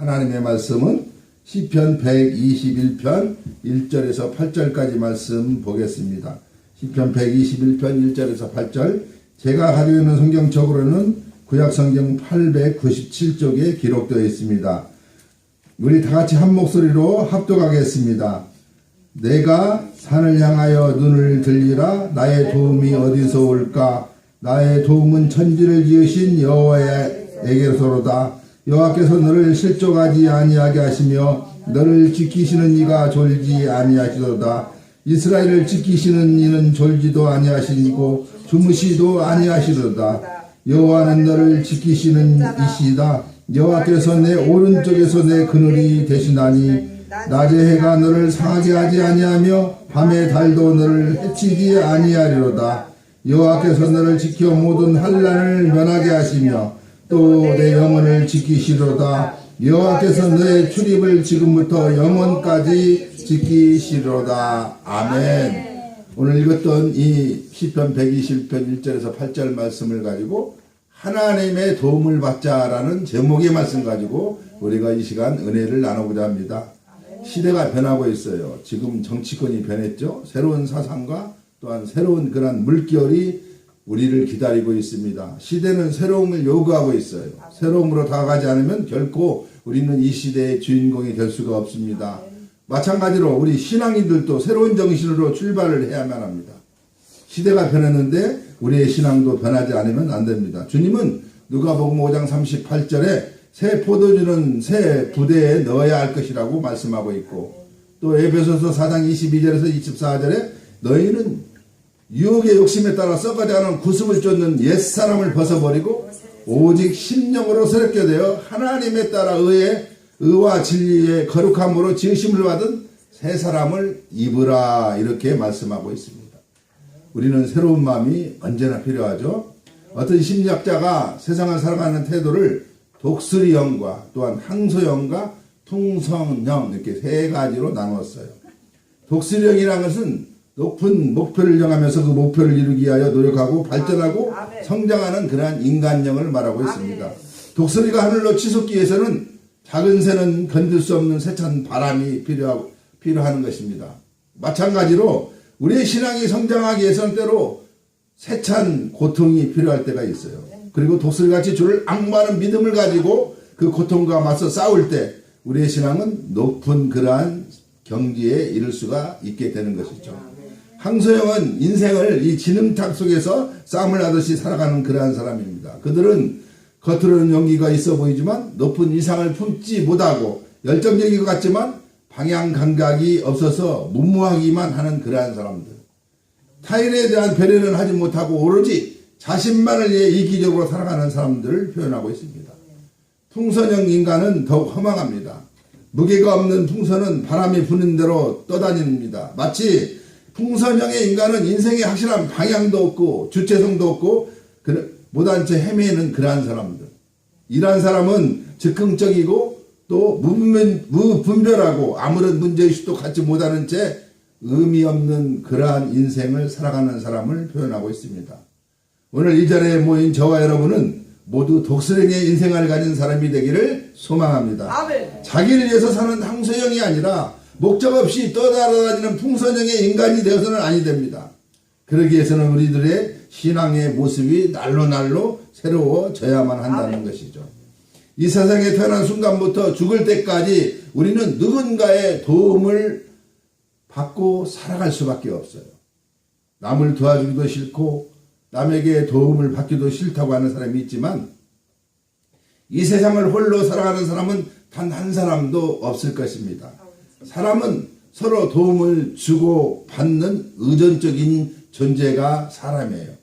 하나님의 말씀은 시편 121편 1절에서 8절까지 말씀 보겠습니다. 시편 121편 1절에서 8절 제가 가지고 있는 성경적으로는 구약 성경 897쪽에 기록되어 있습니다. 우리 다 같이 한 목소리로 합독하겠습니다. 내가 산을 향하여 눈을 들리라 나의 도움이 어디서 올까 나의 도움은 천지를 지으신 여호와에게서로다 여호와께서 너를 실족하지 아니하게 하시며 너를 지키시는 이가 졸지 아니하시도다. 이스라엘을 지키시는 이는 졸지도 아니하시니고 주무시도 아니하시도다. 여호와는 너를 지키시는 이시다. 여호와께서 내 오른쪽에서 내 그늘이 되시나니 낮에 해가 너를 상하게 하지 아니하며 밤에 달도 너를 해치지 아니하리로다. 여호와께서 너를 지켜 모든 환란을 면하게 하시며 또 내 영혼을 지키시로다 여호와께서 너의 출입을 지금부터 영원까지 지키시로다 아멘 오늘 읽었던 이 시편 120편 1절에서 8절 말씀을 가지고 하나님의 도움을 받자라는 제목의 말씀 가지고 우리가 이 시간 은혜를 나누고자 합니다. 시대가 변하고 있어요. 지금 정치권이 변했죠. 새로운 사상과 또한 새로운 그런 물결이 우리를 기다리고 있습니다. 시대는 새로움을 요구하고 있어요. 새로움으로 다가가지 않으면 결코 우리는 이 시대의 주인공이 될 수가 없습니다. 마찬가지로 우리 신앙인들도 새로운 정신으로 출발을 해야만 합니다. 시대가 변했는데 우리의 신앙도 변하지 않으면 안 됩니다. 주님은 누가복음 5장 38절에 새 포도주는 새 부대에 넣어야 할 것이라고 말씀하고 있고 또 에베소서 4장 22절에서 24절에 너희는 유혹의 욕심에 따라 썩어지 않은 구습을 쫓는 옛사람을 벗어버리고 오직 심령으로 새롭게 되어 하나님에 따라 의의 의와 진리의 거룩함으로 지으심을 받은 새 사람을 입으라 이렇게 말씀하고 있습니다. 우리는 새로운 마음이 언제나 필요하죠. 어떤 심리학자가 세상을 살아가는 태도를 독수리형과 또한 항소형과 풍성형 이렇게 세 가지로 나누었어요. 독수리형이라는 것은 높은 목표를 정하면서 그 목표를 이루기 위하여 노력하고 발전하고 아멘. 성장하는 그러한 인간형을 말하고 있습니다. 독수리가 하늘로 치솟기 위해서는 작은 새는 견딜 수 없는 세찬 바람이 필요하고 필요하는 것입니다. 마찬가지로 우리의 신앙이 성장하기 위해서는 때로 세찬 고통이 필요할 때가 있어요. 그리고 독수리같이 주를 악마는 믿음을 가지고 그 고통과 맞서 싸울 때 우리의 신앙은 높은 그러한 경지에 이를 수가 있게 되는 것이죠. 항소영은 인생을 이 진흙탕 속에서 싸움을 하듯이 살아가는 그러한 사람입니다. 그들은 겉으로는 용기가 있어 보이지만 높은 이상을 품지 못하고 열정적인 것 같지만 방향 감각이 없어서 무모하기만 하는 그러한 사람들. 타인에 대한 배려는 하지 못하고 오로지 자신만을 위해 이기적으로 살아가는 사람들을 표현하고 있습니다. 풍선형 인간은 더욱 허망합니다. 무게가 없는 풍선은 바람이 부는 대로 떠다닙니다. 마치 풍선형의 인간은 인생에 확실한 방향도 없고 주체성도 없고 그- 못한 채 헤매는 그러한 사람들. 이러한 사람은 즉흥적이고 또 무분- 무분별하고 아무런 문제의식도 갖지 못하는 채 의미 없는 그러한 인생을 살아가는 사람을 표현하고 있습니다. 오늘 이 자리에 모인 저와 여러분은 모두 독수령의 인생을 가진 사람이 되기를 소망합니다. 아멘. 자기를 위해서 사는 항소형이 아니라 목적 없이 떠돌아다니는 풍선형의 인간이 되어서는 아니 됩니다. 그러기 위해서는 우리들의 신앙의 모습이 날로 날로 새로워져야만 한다는 아멘. 것이죠. 이 세상에 태어난 순간부터 죽을 때까지 우리는 누군가의 도움을 받고 살아갈 수밖에 없어요. 남을 도와주기도 싫고 남에게 도움을 받기도 싫다고 하는 사람이 있지만 이 세상을 홀로 살아가는 사람은 단 한 사람도 없을 것입니다. 사람은 서로 도움을 주고 받는 의존적인 존재가 사람이에요.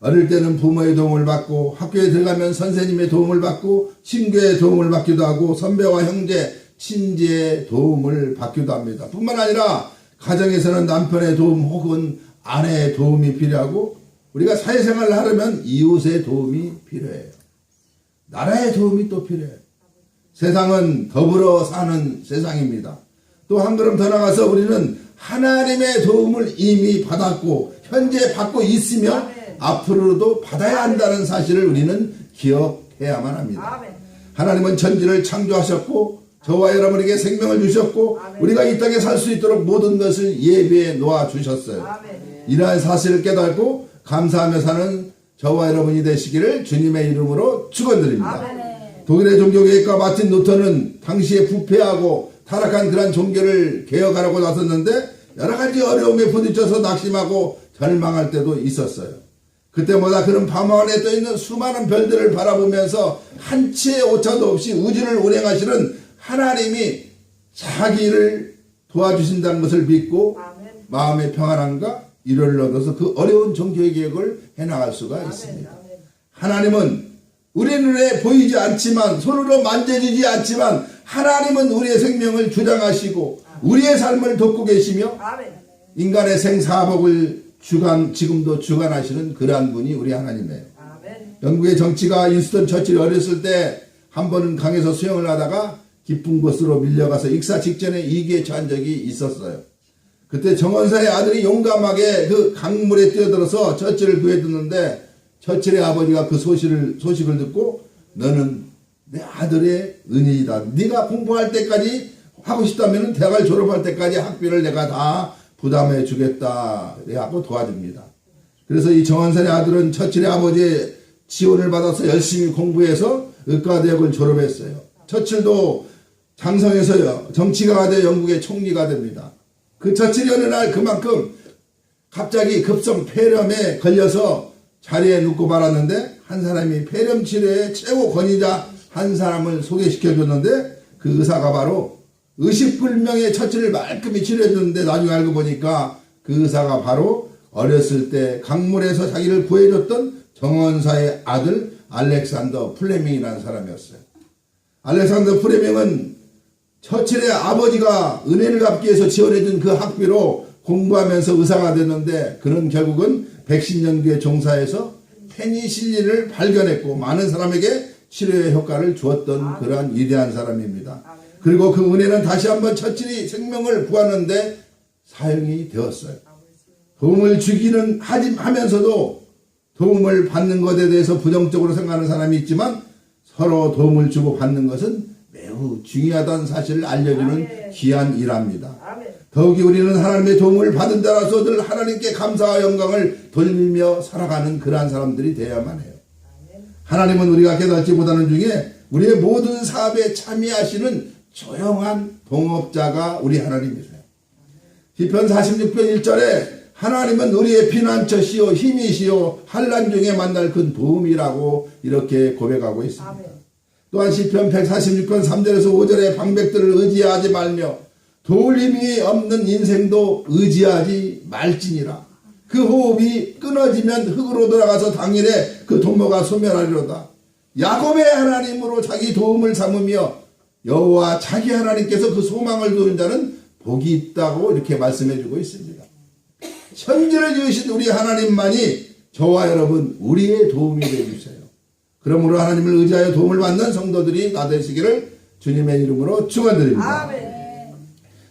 어릴 때는 부모의 도움을 받고 학교에 들어가면 선생님의 도움을 받고 친구의 도움을 받기도 하고 선배와 형제, 친지의 도움을 받기도 합니다. 뿐만 아니라 가정에서는 남편의 도움 혹은 아내의 도움이 필요하고 우리가 사회생활을 하려면 이웃의 도움이 필요해요. 나라의 도움이 또 필요해요. 세상은 더불어 사는 세상입니다. 또 한 걸음 더 나가서 우리는 하나님의 도움을 이미 받았고 현재 받고 있으며 아멘. 앞으로도 받아야 한다는 사실을 우리는 기억해야만 합니다. 아멘. 하나님은 천지를 창조하셨고 저와 여러분에게 생명을 주셨고 우리가 이 땅에 살 수 있도록 모든 것을 예비해 놓아 주셨어요. 아멘. 이러한 사실을 깨닫고 감사하며 사는 저와 여러분이 되시기를 주님의 이름으로 축원드립니다. 아멘. 독일의 종교개혁가 마틴 루터는 당시에 부패하고 타락한 그런 종교를 개혁하려고 나섰는데 여러 가지 어려움에 부딪혀서 낙심하고 절망할 때도 있었어요. 그때마다 그런 밤하늘에 떠 있는 수많은 별들을 바라보면서 한치의 오차도 없이 우주를 운행하시는 하나님이 자기를 도와주신다는 것을 믿고 아멘. 마음의 평안함과 위로를 얻어서 그 어려운 종교의 개혁을 해나갈 수가 있습니다. 아멘. 하나님은 우리 눈에 보이지 않지만 손으로 만져지지 않지만 하나님은 우리의 생명을 주장하시고 우리의 삶을 돕고 계시며. 인간의 생사복을 주관 지금도 주관하시는 그러한 분이 우리 하나님이에요. 영국의 정치가 인스턴 처칠이 어렸을 때 한 번은 강에서 수영을 하다가 깊은 곳으로 밀려가서 익사 직전에 이기에 처한 적이 있었어요. 그때 정원사의 아들이 용감하게 그 강물에 뛰어들어서 처칠을 구해줬는데 처칠의 아버지가 그 소식을 소식을 듣고 너는 내 아들의 은인이다. 네가 공부할 때까지 하고 싶다면 대학을 졸업할 때까지 학비를 내가 다 부담해 주겠다. 하고 도와줍니다. 그래서 이 정원선의 아들은 처칠의 아버지의 지원을 받아서 열심히 공부해서 의과대학을 졸업했어요. 처칠도 장성에서요 정치가가 되어 영국의 총리가 됩니다. 그 처칠이 어느 날 그만큼 갑자기 급성 폐렴에 걸려서 자리에 눕고 말았는데 한 사람이 폐렴 치료의 최고 권위자 한 사람을 소개시켜 줬는데 그 의사가 바로 의식불명의 처치를 말끔히 치료해 줬는데 나중에 알고 보니까 그 의사가 바로 어렸을 때 강물에서 자기를 구해줬던 정원사의 아들 알렉산더 플레밍이라는 사람이었어요. 알렉산더 플레밍은 처칠의 아버지가 은혜를 갚기 위해서 지원해준 그 학비로 공부하면서 의사가 됐는데 그는 결국은 백신 연구에 종사해서 페니실린을 발견했고 많은 사람에게 치료의 효과를 주었던 그러한 위대한 사람입니다. 그리고 그 은혜는 다시 한번 처칠이 생명을 구하는데 사용이 되었어요. 도움을 주기는 하지 하면서도 도움을 받는 것에 대해서 부정적으로 생각하는 사람이 있지만 서로 도움을 주고 받는 것은 매우 중요하다는 사실을 알려주는 귀한 일합니다. 아멘. 더욱이 우리는 하나님의 도움을 받은 자라서 늘 하나님께 감사와 영광을 돌리며 살아가는 그러한 사람들이 되어야만 해요. 하나님은 우리가 깨닫지 못하는 중에 우리의 모든 사업에 참여하시는 조용한 동업자가 우리 하나님이세요. 시편 46편 1절에 하나님은 우리의 피난처시요 힘이시요 환난 중에 만날 큰 도움이라고 이렇게 고백하고 있습니다. 아멘. 또한 시편 146편 3절에서 5절에 방백들을 의지하지 말며 도울 힘이 없는 인생도 의지하지 말지니라. 그 호흡이 끊어지면 흙으로 돌아가서 당일에 그 동무가 소멸하리로다. 야곱의 하나님으로 자기 도움을 삼으며 여호와 자기 하나님께서 그 소망을 두는 자는 복이 있다고 이렇게 말씀해 주고 있습니다. 천지를 지으신 우리 하나님만이 저와 여러분 우리의 도움이 되주세요. 그러므로 하나님을 의지하여 도움을 받는 성도들이 나 되시기를 주님의 이름으로 축원드립니다.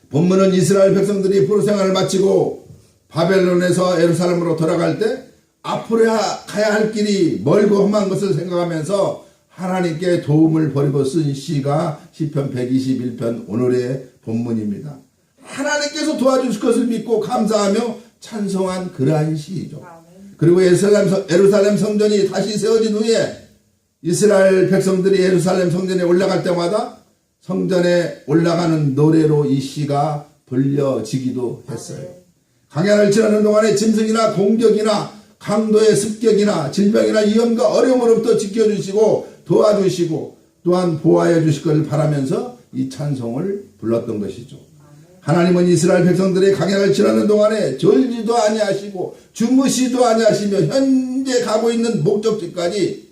본문은 이스라엘 백성들이 포로 생활을 마치고 바벨론에서 예루살렘으로 돌아갈 때 앞으로 가야 할 길이 멀고 험한 것을 생각하면서 하나님께 도움을 버리고 쓴 시가 시편 121편 오늘의 본문입니다. 하나님께서 도와주실 것을 믿고 감사하며 찬송한 그러한 시이죠. 그리고 예루살렘 성전이 다시 세워진 후에 이스라엘 백성들이 예루살렘 성전에 올라갈 때마다 성전에 올라가는 노래로 이 시가 불려지기도 했어요. 강연을 지나는 동안에 짐승이나 공격이나 강도의 습격이나 질병이나 위험과 어려움으로부터 지켜주시고 도와주시고 또한 보호하여 주실 것을 바라면서 이 찬송을 불렀던 것이죠. 하나님은 이스라엘 백성들의 강약을 지나는 동안에 졸지도 아니하시고 주무시도 아니하시며 현재 가고 있는 목적지까지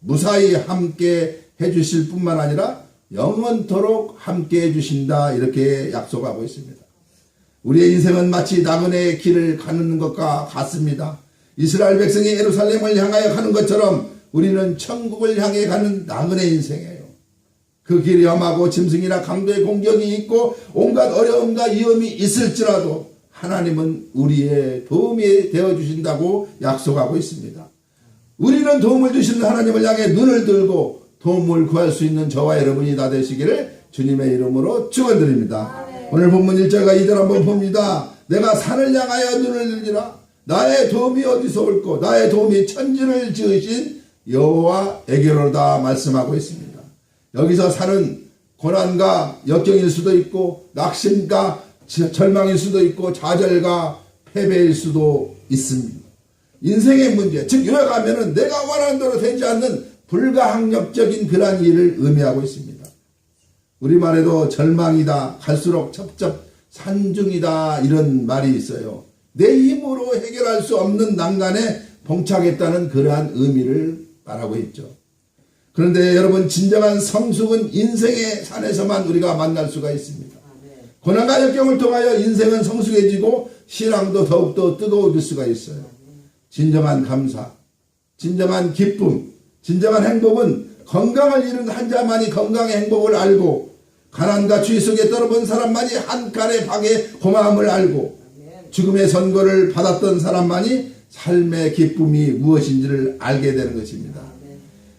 무사히 함께 해주실 뿐만 아니라 영원토록 함께 해주신다 이렇게 약속하고 있습니다. 우리의 인생은 마치 나그네의 길을 가는 것과 같습니다. 이스라엘 백성이 예루살렘을 향하여 가는 것처럼 우리는 천국을 향해 가는 나그네 인생이에요. 그 길이 험하고 짐승이나 강도의 공격이 있고 온갖 어려움과 위험이 있을지라도 하나님은 우리의 도움이 되어 주신다고 약속하고 있습니다. 우리는 도움을 주시는 하나님을 향해 눈을 들고 도움을 구할 수 있는 저와 여러분이 다 되시기를 주님의 이름으로 축원드립니다. 오늘 본문 1절과 2절 한번 봅니다. 내가 산을 향하여 눈을 들리라 나의 도움이 어디서 올고 나의 도움이 천지를 지으신 여호와에게로다 말씀하고 있습니다. 여기서 산은 고난과 역경일 수도 있고 낙심과 저- 절망일 수도 있고 좌절과 패배일 수도 있습니다. 인생의 문제, 즉 요약하면은 내가 원하는 대로 되지 않는 불가항력적인 그러한 일을 의미하고 있습니다. 우리말에도 절망이다, 갈수록 첩첩 산중이다 이런 말이 있어요. 내 힘으로 해결할 수 없는 난간에 봉착했다는 그러한 의미를 말하고 있죠. 그런데 여러분 진정한 성숙은 인생의 산에서만 우리가 만날 수가 있습니다. 고난과 역경을 통하여 인생은 성숙해지고 신앙도 더욱더 뜨거워질 수가 있어요. 진정한 감사, 진정한 기쁨, 진정한 행복은 건강을 잃은 환자만이 건강의 행복을 알고 가난과 추위 속에 떨어본 사람만이 한 칼의 방의 고마움을 알고 죽음의 선고를 받았던 사람만이 삶의 기쁨이 무엇인지를 알게 되는 것입니다.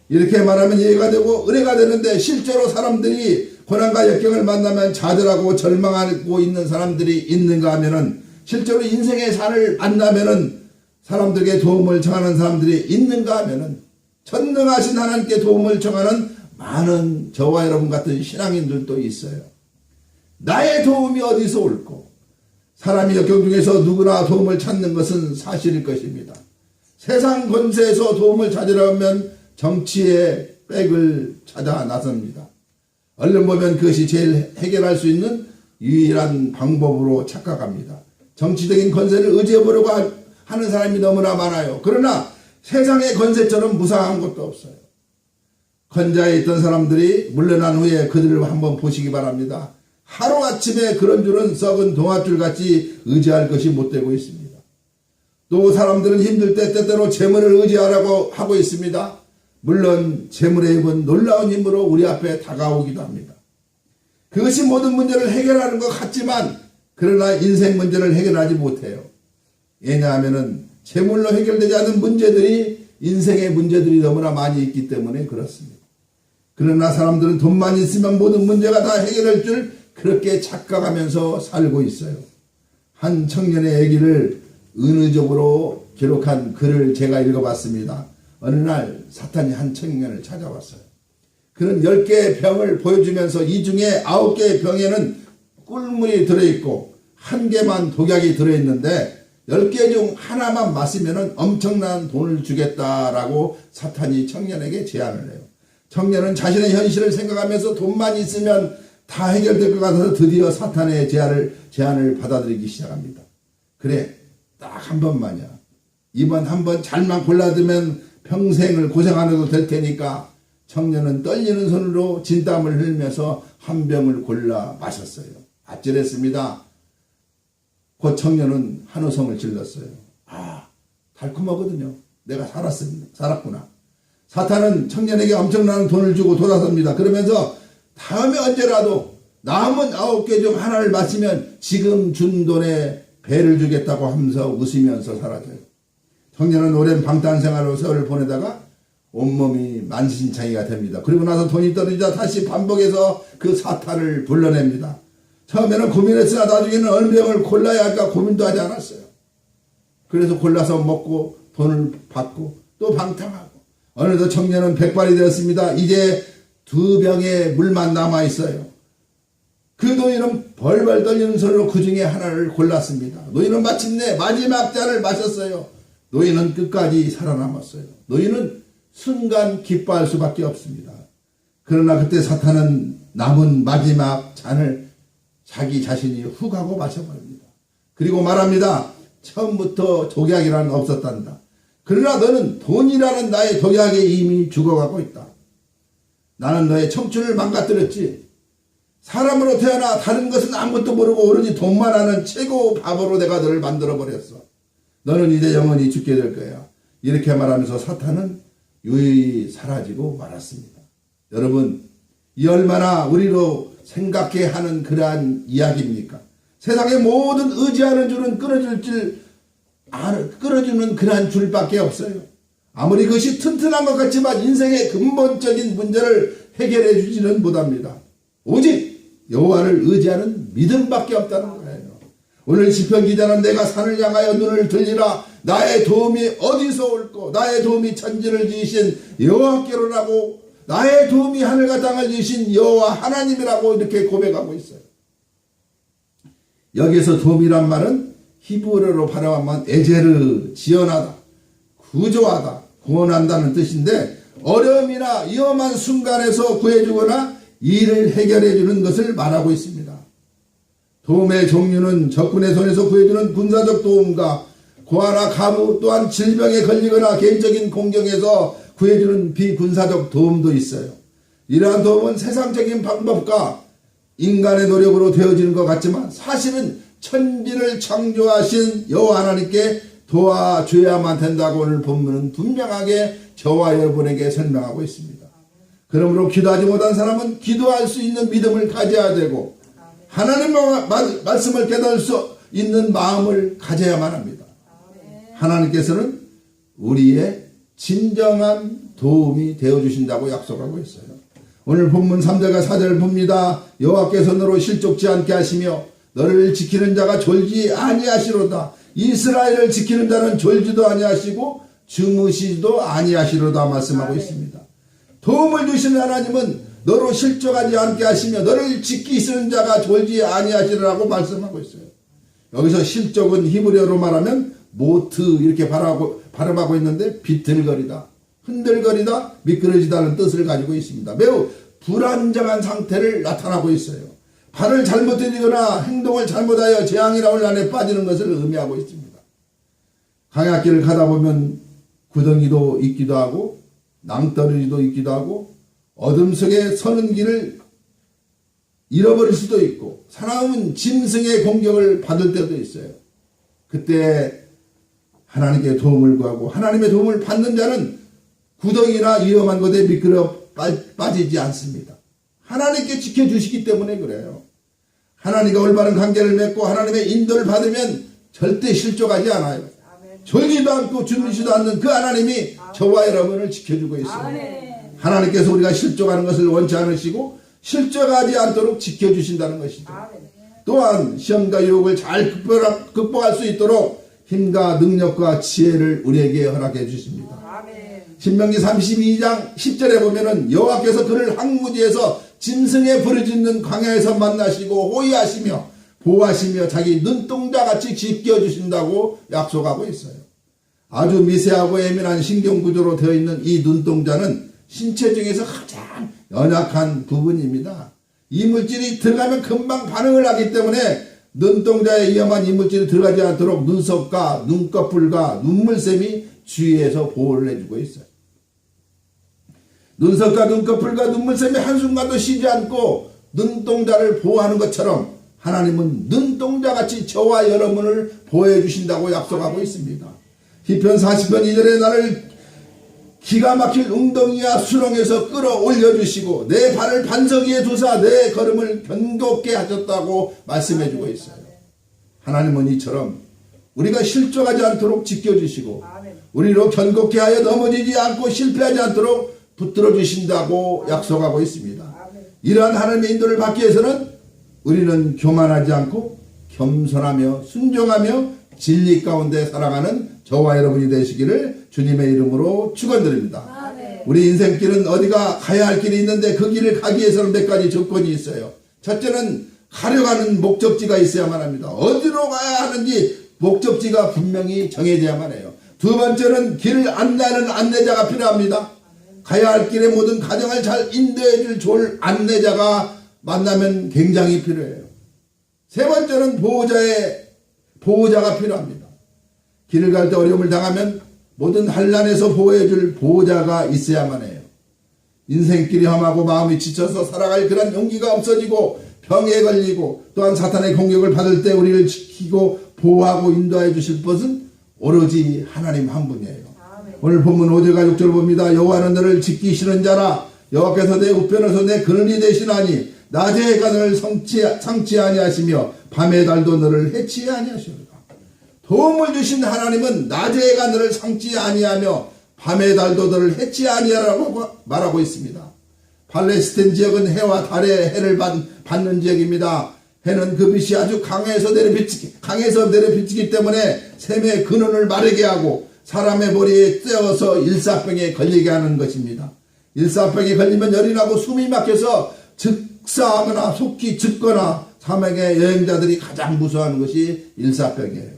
이렇게 말하면 이해가 되고 은혜가 되는데 실제로 사람들이 고난과 역경을 만나면 좌절하고 절망하고 있는 사람들이 있는가 하면은 실제로 인생의 산을 만나면은 사람들에게 도움을 청하는 사람들이 있는가 하면은 전능하신 하나님께 도움을 청하는 많은 저와 여러분 같은 신앙인들도 있어요. 나의 도움이 어디서 올고 사람이 역경 중에서 누구나 도움을 찾는 것은 사실일 것입니다. 세상 권세에서 도움을 찾으려면 정치의 백을 찾아 나섭니다. 얼른 보면 그것이 제일 해결할 수 있는 유일한 방법으로 착각합니다. 정치적인 권세를 의지해보려고 하- 하는 사람이 너무나 많아요. 그러나 세상의 권세처럼 무상한 것도 없어요. 건자에 있던 사람들이 물러난 후에 그들을 한번 보시기 바랍니다. 하루아침에 그런 줄은 썩은 동아줄 같이 의지할 것이 못 되고 있습니다. 또 사람들은 힘들 때 때때로 재물을 의지하라고 하고 있습니다. 물론 재물의 힘은 놀라운 힘으로 우리 앞에 다가오기도 합니다. 그것이 모든 문제를 해결하는 것 같지만 그러나 인생 문제를 해결하지 못해요. 왜냐하면은 재물로 해결되지 않은 문제들이 인생의 문제들이 너무나 많이 있기 때문에 그렇습니다. 그러나 사람들은 돈만 있으면 모든 문제가 다 해결할 줄 그렇게 착각하면서 살고 있어요. 한 청년의 얘기를 은유적으로 기록한 글을 제가 읽어봤습니다. 어느 날 사탄이 한 청년을 찾아왔어요. 그는 10개의 병을 보여주면서 이 중에 9개의 병에는 꿀물이 들어있고 한 개만 독약이 들어있는데 10개 중 하나만 마시면 엄청난 돈을 주겠다라고 사탄이 청년에게 제안을 해요. 청년은 자신의 현실을 생각하면서 돈만 있으면 다 해결될 것 같아서 드디어 사탄의 제안을, 제안을 받아들이기 시작합니다. 그래, 딱 한 번만이야. 이번 한 번 잘만 골라두면 평생을 고생 안 해도 될 테니까 청년은 떨리는 손으로 진땀을 흘리면서 한 병을 골라 마셨어요. 아찔했습니다. 그 청년은 한우성을 질렀어요. 아, 달콤하거든요. 내가 살았습니다. 살았구나. 사탄은 청년에게 엄청난 돈을 주고 돌아섭니다. 그러면서 다음에 언제라도 남은 아홉 개 중 하나를 마시면 지금 준 돈에 배를 주겠다고 하면서 웃으면서 사라져요. 청년은 오랜 방탄 생활로 세월을 보내다가 온몸이 만신창이가 됩니다. 그리고 나서 돈이 떨어지자 다시 반복해서 그 사탄을 불러냅니다. 처음에는 고민했으나 나중에는 병을 골라야 할까 고민도 하지 않았어요. 그래서 골라서 먹고 돈을 받고 또 방탕하고 어느덧 청년은 백발이 되었습니다. 이제 두 병의 물만 남아 있어요. 그 노인은 벌벌 떨리는 손으로 그 중에 하나를 골랐습니다. 노인은 마침내 마지막 잔을 마셨어요. 노인은 끝까지 살아남았어요. 노인은 순간 기뻐할 수밖에 없습니다. 그러나 그때 사탄은 남은 마지막 잔을 자기 자신이 훅 하고 마셔버립니다. 그리고 말합니다. 처음부터 독약이란 없었단다. 그러나 너는 돈이라는 나의 독약에 이미 죽어가고 있다. 나는 너의 청춘을 망가뜨렸지. 사람으로 태어나 다른 것은 아무것도 모르고 오로지 돈만 하는 최고 바보로 내가 너를 만들어 버렸어. 너는 이제 영원히 죽게 될 거야. 이렇게 말하면서 사탄은 유유히 사라지고 말았습니다. 여러분, 이 얼마나 우리로 생각해 하는 그러한 이야기입니까? 세상의 모든 의지하는 줄은 끊어질 줄, 알- 끊어주는 그러한 줄밖에 없어요. 아무리 그것이 튼튼한 것 같지만 인생의 근본적인 문제를 해결해 주지는 못합니다. 오직 여호와를 의지하는 믿음밖에 없다는 거예요. 오늘 시편 기자는 내가 산을 향하여 눈을 들리라 나의 도움이 어디서 올고 나의 도움이 천지를 지으신 여호와께로라고 나의 도움이 하늘과 땅을 지으신 여호와 하나님이라고 이렇게 고백하고 있어요. 여기서 도움이란 말은 히브리어로 발음하면 에제르 지연하다 구조하다 구원한다는 뜻인데 어려움이나 위험한 순간에서 구해주거나 일을 해결해 주는 것을 말하고 있습니다. 도움의 종류는 적군의 손에서 구해주는 군사적 도움과 고아나 가부 또한 질병에 걸리거나 개인적인 공경에서 구해주는 비군사적 도움도 있어요. 이러한 도움은 세상적인 방법과 인간의 노력으로 되어지는 것 같지만 사실은 천지를 창조하신 여호와 하나님께 도와줘야만 된다고 오늘 본문은 분명하게 저와 여러분에게 설명하고 있습니다. 그러므로 기도하지 못한 사람은 기도할 수 있는 믿음을 가져야 되고 하나님의 마- 말씀을 깨달을 수 있는 마음을 가져야만 합니다. 하나님께서는 우리의 진정한 도움이 되어 주신다고 약속하고 있어요. 오늘 본문 3절과 4절을 봅니다. 여호와께서 너로 실족지 않게 하시며 너를 지키는 자가 졸지 아니하시로다. 이스라엘을 지키는 자는 졸지도 아니하시고 주무시지도 아니하시로다 말씀하고 있습니다. 도움을 주시는 하나님은 너로 실족하지 않게 하시며 너를 지키시는 자가 졸지 아니하시라고 말씀하고 있어요. 여기서 실족은 히브리어로 말하면 모트 이렇게 발하고, 발음하고 있는데 비틀거리다, 흔들거리다, 미끄러지다는 뜻을 가지고 있습니다. 매우 불안정한 상태를 나타나고 있어요. 발을 잘못 들이거나 행동을 잘못하여 재앙이나 혼란에 빠지는 것을 의미하고 있습니다. 강약길을 가다 보면 구덩이도 있기도 하고 낭떠러지도 있기도 하고 어둠 속에 서는 길을 잃어버릴 수도 있고 사람은 짐승의 공격을 받을 때도 있어요. 그때 하나님께 도움을 구하고 하나님의 도움을 받는 자는 구덩이나 위험한 곳에 미끄러 빠- 빠지지 않습니다. 하나님께 지켜주시기 때문에 그래요. 하나님과 올바른 관계를 맺고 하나님의 인도를 받으면 절대 실족하지 않아요. 졸지도 않고 주무시도 않는 그 하나님이 저와 여러분을 지켜주고 있어요. 하나님께서 우리가 실족하는 것을 원치 않으시고 실족하지 않도록 지켜주신다는 것이죠. 또한 시험과 유혹을 잘 극복할 수 있도록 힘과 능력과 지혜를 우리에게 허락해 주십니다. 신명기 32장 10절에 보면은 여호와께서 그를 항무지에서 짐승에 부르짖는 광야에서 만나시고 호위하시며 보호하시며 자기 눈동자 같이 지켜 주신다고 약속하고 있어요. 아주 미세하고 예민한 신경 구조로 되어 있는 이 눈동자는 신체 중에서 가장 연약한 부분입니다. 이물질이 들어가면 금방 반응을 하기 때문에 눈동자에 위험한 이물질이 들어가지 않도록 눈썹과 눈꺼풀과 눈물샘이 주위에서 보호를 해주고 있어요. 눈썹과 눈꺼풀과 눈물샘이 한순간도 쉬지 않고 눈동자를 보호하는 것처럼 하나님은 눈동자같이 저와 여러분을 보호해 주신다고 약속하고 있습니다. 시편 40편 2절에 나를 기가 막힐 웅덩이와 수렁에서 끌어올려 주시고 내 발을 반석 위에 두사 내 걸음을 견고케 하셨다고 말씀해 주고 있어요. 하나님은 이처럼 우리가 실족하지 않도록 지켜주시고 우리로 견고케 하여 넘어지지 않고 실패하지 않도록 붙들어 주신다고 약속하고 있습니다. 이러한 하나님의 인도를 받기 위해서는 우리는 교만하지 않고 겸손하며 순종하며 진리 가운데 살아가는 저와 여러분이 되시기를 주님의 이름으로 축원드립니다. 우리 인생길은 어디가 가야 할 길이 있는데 그 길을 가기 위해서는 몇 가지 조건이 있어요. 첫째는 가려가는 목적지가 있어야만 합니다. 어디로 가야 하는지 목적지가 분명히 정해져야만 해요. 두 번째는 길을 안내하는 안내자가 필요합니다. 가야 할 길의 모든 과정을 잘 인도해 줄 좋은 안내자가 만나면 굉장히 필요해요. 세 번째는 보호자의 보호자가 필요합니다. 길을 갈 때 어려움을 당하면 모든 환란에서 보호해 줄 보호자가 있어야만 해요. 인생길이 험하고 마음이 지쳐서 살아갈 그런 용기가 없어지고 병에 걸리고 또한 사탄의 공격을 받을 때 우리를 지키고 보호하고 인도해 주실 것은 오로지 하나님 한 분이에요. 오늘 본문 5절과 6절 봅니다. 여호와는 너를 지키시는 자라 여호와께서 내 우편에서 내 그늘이 되시나니 낮에 너를 성치, 상치 아니하시며 밤의 달도 너를 해치 아니하시리라. 도움을 주신 하나님은 낮에 너를 상치 아니하며 밤의 달도 너를 해치 아니하라고 말하고 있습니다. 팔레스틴 지역은 해와 달의 해를 받, 받는 지역입니다. 해는 그 빛이 아주 강해서 내려비치기, 강해서 내려비치기 때문에 샘의 근원을 마르게 하고 사람의 머리에 떼어서 일사병에 걸리게 하는 것입니다. 일사병에 걸리면 열이 나고 숨이 막혀서 즉사하거나 속기 죽거나 사막의 여행자들이 가장 무서워하는 것이 일사병이에요.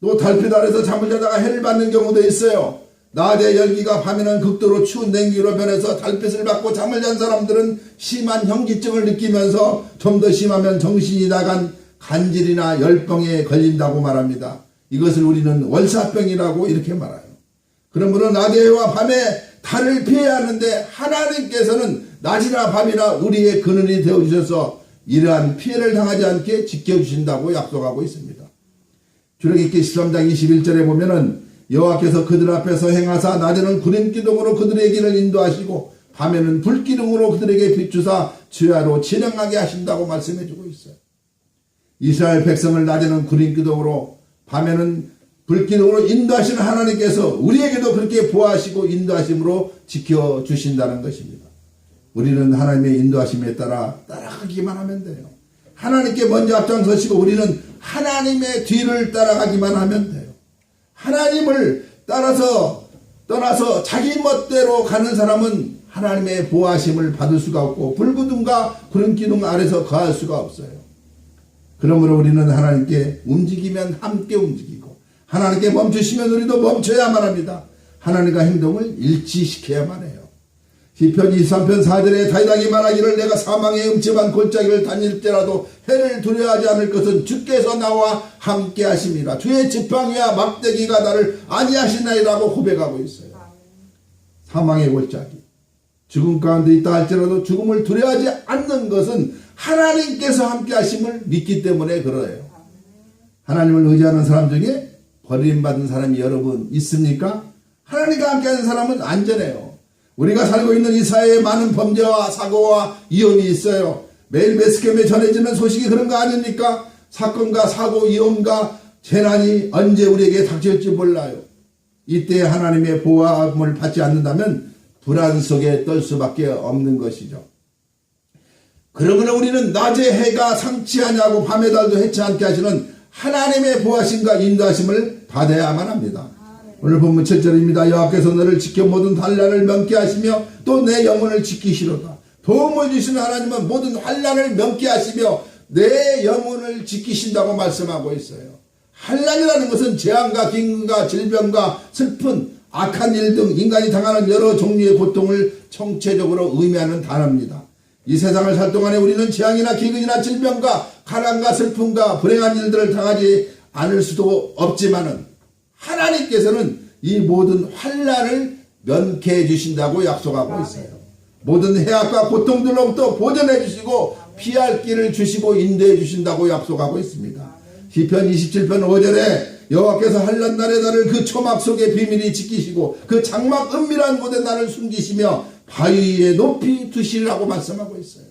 또 달빛 아래서 잠을 자다가 해를 받는 경우도 있어요. 낮에 열기가 밤에는 극도로 추운 냉기로 변해서 달빛을 받고 잠을 잔 사람들은 심한 현기증을 느끼면서 좀 더 심하면 정신이 나간 간질이나 열병에 걸린다고 말합니다. 이것을 우리는 월사병이라고 이렇게 말해요. 그러므로 낮에와 밤에 달을 피해야 하는데 하나님께서는 낮이나 밤이나 우리의 근원이 되어 주셔서 이러한 피해를 당하지 않게 지켜주신다고 약속하고 있습니다. 주력기기 13장 21절에 보면은 여호와께서 그들 앞에서 행하사 낮에는 구름 기둥으로 그들의 길을 인도하시고 밤에는 불 기둥으로 그들에게 비추사 주야로 진행하게 하신다고 말씀해 주고 있어요. 이스라엘 백성을 낮에는 구름 기둥으로 밤에는 불 기둥으로 인도하시는 하나님께서 우리에게도 그렇게 보호하시고 인도하심으로 지켜 주신다는 것입니다. 우리는 하나님의 인도하심에 따라 따라가기만 하면 돼요. 하나님께 먼저 앞장서시고 우리는 하나님의 뒤를 따라가기만 하면 돼요. 하나님을 따라서 떠나서 자기 멋대로 가는 사람은 하나님의 보호하심을 받을 수가 없고 불구둥과 구름 기둥 아래서 거할 수가 없어요. 그러므로 우리는 하나님께 움직이면 함께 움직이고 하나님께 멈추시면 우리도 멈춰야만 합니다. 하나님과 행동을 일치시켜야만 해요. 시편 23편 4절에 다윗이 말하기를 내가 사망의 음침한 골짜기를 다닐 때라도 해를 두려워하지 않을 것은 주께서 나와 함께 하심이라 주의 지팡이와 막대기가 나를 아니하시나이라고 고백하고 있어요. 사망의 골짜기 죽음 가운데 있다 할지라도 죽음을 두려워하지 않는 것은 하나님께서 함께 하심을 믿기 때문에 그래요. 하나님을 의지하는 사람 중에 버림받은 사람이 여러분 있습니까? 하나님과 함께하는 사람은 안전해요. 우리가 살고 있는 이 사회에 많은 범죄와 사고와 이혼이 있어요. 매일 매스컴에 전해지는 소식이 그런 거 아닙니까? 사건과 사고, 이혼과 재난이 언제 우리에게 닥칠지 몰라요. 이때 하나님의 보호함을 받지 않는다면 불안 속에 떨 수밖에 없는 것이죠. 그러므로 우리는 낮에 해가 상치하냐고 밤의 달도 해치 않게 하시는 하나님의 보호하심과 인도하심을 받아야만 합니다. 오늘 본문 7절입니다. 여호와께서 너를 지켜 모든 환란을 면케 하시며 또 내 영혼을 지키시로다. 도움을 주시는 하나님은 모든 환란을 면케 하시며 내 영혼을 지키신다고 말씀하고 있어요. 환란이라는 것은 재앙과 긴과 질병과 슬픈 악한 일 등 인간이 당하는 여러 종류의 고통을 총체적으로 의미하는 단어입니다. 이 세상을 살 동안에 우리는 재앙이나 기근이나 질병과 가난과 슬픔과 불행한 일들을 당하지 않을 수도 없지만은 하나님께서는 이 모든 환란을 면케해 주신다고 약속하고 있어요. 모든 해악과 고통들로부터 보전해 주시고 피할 길을 주시고 인도해 주신다고 약속하고 있습니다. 시편 27편 5절에 여호와께서 한란 날에 나를 그 초막 속에 비밀히 지키시고 그 장막 은밀한 곳에 나를 숨기시며 바위 위에 높이 두시라고 말씀하고 있어요.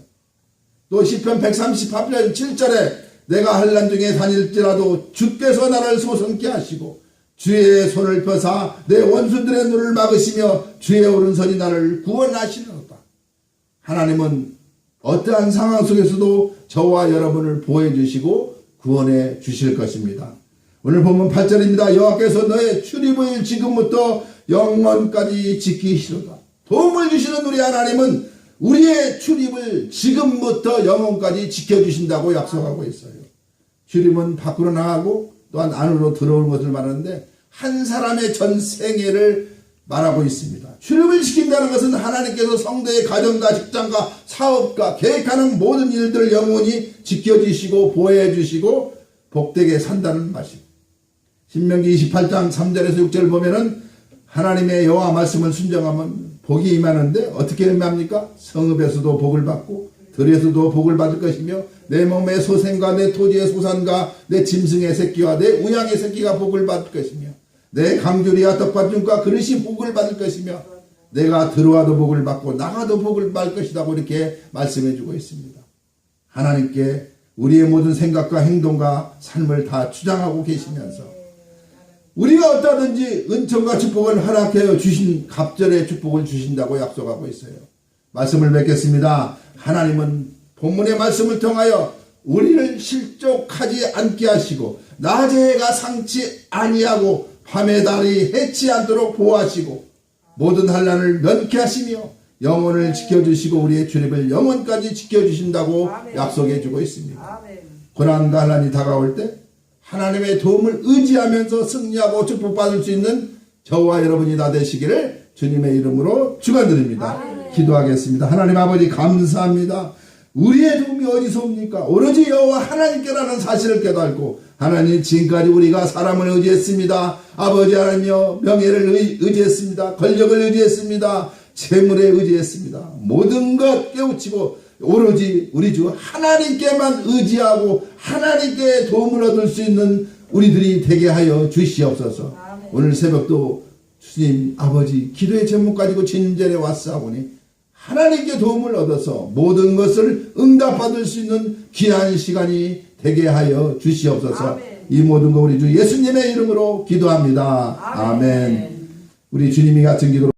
또 시편 138편 7절에 내가 한란 중에 다닐지라도 주께서 나를 소성케 하시고 주의 손을 펴사 내 원수들의 눈을 막으시며 주의 오른손이 나를 구원하시리로다. 하나님은 어떠한 상황 속에서도 저와 여러분을 보호해 주시고 구원해 주실 것입니다. 오늘 보면 8절입니다. 여호와께서 너의 출입을 지금부터 영원까지 지키시로다. 도움을 주시는 우리 하나님은 우리의 출입을 지금부터 영원까지 지켜주신다고 약속하고 있어요. 출입은 밖으로 나가고 또한 안으로 들어오는 것을 말하는데 한 사람의 전 생애를 말하고 있습니다. 출입을 시킨다는 것은 하나님께서 성도의 가정과 직장과 사업과 계획하는 모든 일들을 영원히 지켜주시고 보호해 주시고 복되게 산다는 말씀. 신명기 28장 3절에서 6절을 보면은 하나님의 여호와 말씀을 순정하면 복이 임하는데 어떻게 의미합니까? 성읍에서도 복을 받고 들에서도 복을 받을 것이며 내 몸의 소생과 내 토지의 소산과 내 짐승의 새끼와 내 우양의 새끼가 복을 받을 것이며 내 강조리와 떡받침과 그릇이 복을 받을 것이며 내가 들어와도 복을 받고 나가도 복을 받을 것이라고 이렇게 말씀해 주고 있습니다. 하나님께 우리의 모든 생각과 행동과 삶을 다 주장하고 계시면서 우리가 어떠든지 은총과 축복을 허락하여 주신 갑절의 축복을 주신다고 약속하고 있어요. 말씀을 맺겠습니다. 하나님은 본문의 말씀을 통하여 우리를 실족하지 않게 하시고 낮의 해가 상치 아니하고 밤의 달이 해치 않도록 보호하시고 모든 환란을 면케 하시며 영혼을 지켜주시고 우리의 출입을 영원까지 지켜주신다고 아멘. 약속해 주고 있습니다. 아멘. 고난과 환란이 다가올 때 하나님의 도움을 의지하면서 승리하고 축복받을 수 있는 저와 여러분이 다 되시기를 주님의 이름으로 축원드립니다. 기도하겠습니다. 하나님 아버지 감사합니다. 우리의 도움이 어디서 옵니까? 오로지 여호와 하나님께라는 사실을 깨닫고 하나님 지금까지 우리가 사람을 의지했습니다. 아버지 하나님여 명예를 의, 의지했습니다. 권력을 의지했습니다. 재물에 의지했습니다. 모든 것 깨우치고 오로지 우리 주 하나님께만 의지하고 하나님께 도움을 얻을 수 있는 우리들이 되게 하여 주시옵소서. 아멘. 오늘 새벽도 주님 아버지 기도의 제목 가지고 진전에 왔사오니 하나님께 도움을 얻어서 모든 것을 응답받을 수 있는 귀한 시간이 되게 하여 주시옵소서. 아멘. 이 모든 거 우리 주 예수님의 이름으로 기도합니다. 아멘. 아멘. 우리 주님이 같은 기도